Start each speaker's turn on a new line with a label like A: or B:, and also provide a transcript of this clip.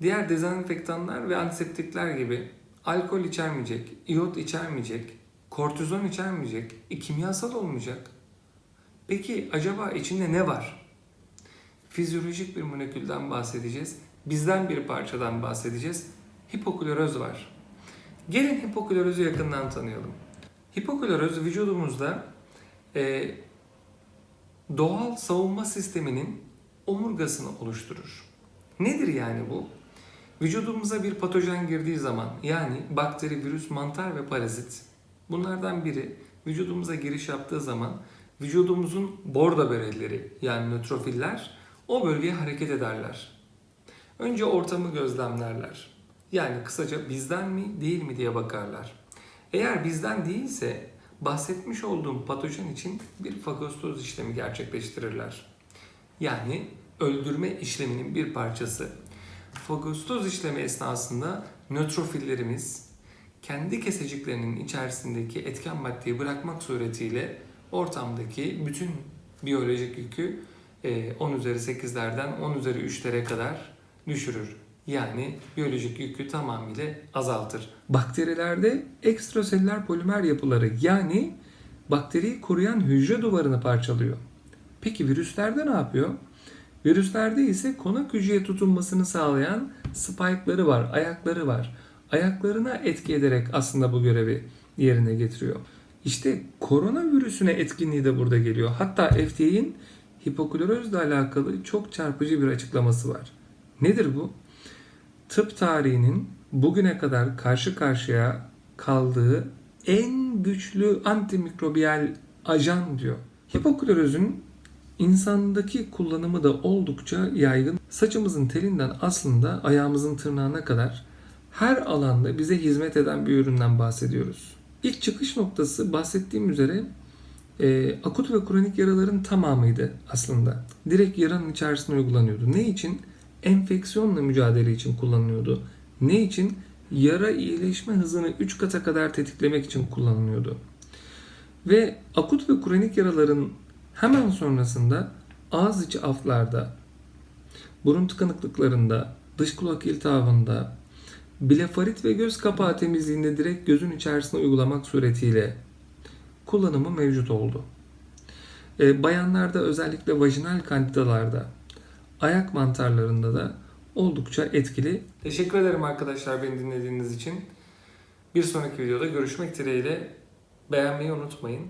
A: diğer dezenfektanlar ve antiseptikler gibi alkol içermeyecek, iot içermeyecek, kortizon içermeyecek, e, kimyasal olmayacak. Peki acaba içinde ne var? Fizyolojik bir molekülden bahsedeceğiz. Bizden bir parçadan bahsedeceğiz. Hipokloröz var. Gelin hipoklorözü yakından tanıyalım. Hipokloröz vücudumuzda e, doğal savunma sisteminin omurgasını oluşturur. Nedir yani bu? Vücudumuza bir patojen girdiği zaman yani bakteri, virüs, mantar ve parazit bunlardan biri vücudumuza giriş yaptığı zaman vücudumuzun bordo berelleri yani nötrofiller o bölgeye hareket ederler. Önce ortamı gözlemlerler. Yani kısaca bizden mi değil mi diye bakarlar. Eğer bizden değilse bahsetmiş olduğum patojen için bir fagostoz işlemi gerçekleştirirler. Yani öldürme işleminin bir parçası. Fagostoz işlemi esnasında nötrofillerimiz kendi keseciklerinin içerisindeki etken maddeyi bırakmak suretiyle ortamdaki bütün biyolojik yükü e, 10 üzeri 8'lerden 10 üzeri 3'lere kadar düşürür. Yani biyolojik yükü tamamıyla azaltır. Bakterilerde ekstraselüler polimer yapıları yani bakteriyi koruyan hücre duvarını parçalıyor. Peki virüslerde ne yapıyor? Virüslerde ise konak hücreye tutunmasını sağlayan spike'ları var, ayakları var. Ayaklarına etki ederek aslında bu görevi yerine getiriyor. İşte koronavirüsüne etkinliği de burada geliyor. Hatta FDA'nin hipoklorozla alakalı çok çarpıcı bir açıklaması var. Nedir bu? Tıp tarihinin bugüne kadar karşı karşıya kaldığı en güçlü antimikrobiyal ajan diyor. Hipoklorozun insandaki kullanımı da oldukça yaygın. Saçımızın telinden aslında ayağımızın tırnağına kadar her alanda bize hizmet eden bir üründen bahsediyoruz. İlk çıkış noktası bahsettiğim üzere e, akut ve kronik yaraların tamamıydı aslında. Direkt yaranın içerisine uygulanıyordu. Ne için? Enfeksiyonla mücadele için kullanılıyordu. Ne için? Yara iyileşme hızını 3 kata kadar tetiklemek için kullanılıyordu. Ve akut ve kronik yaraların hemen sonrasında ağız içi aflarda, burun tıkanıklıklarında, dış kulak iltihabında, blefarit ve göz kapağı temizliğinde direkt gözün içerisine uygulamak suretiyle kullanımı mevcut oldu. E, bayanlarda özellikle vajinal kandidalarda, ayak mantarlarında da oldukça etkili. Teşekkür ederim arkadaşlar beni dinlediğiniz için. Bir sonraki videoda görüşmek dileğiyle beğenmeyi unutmayın.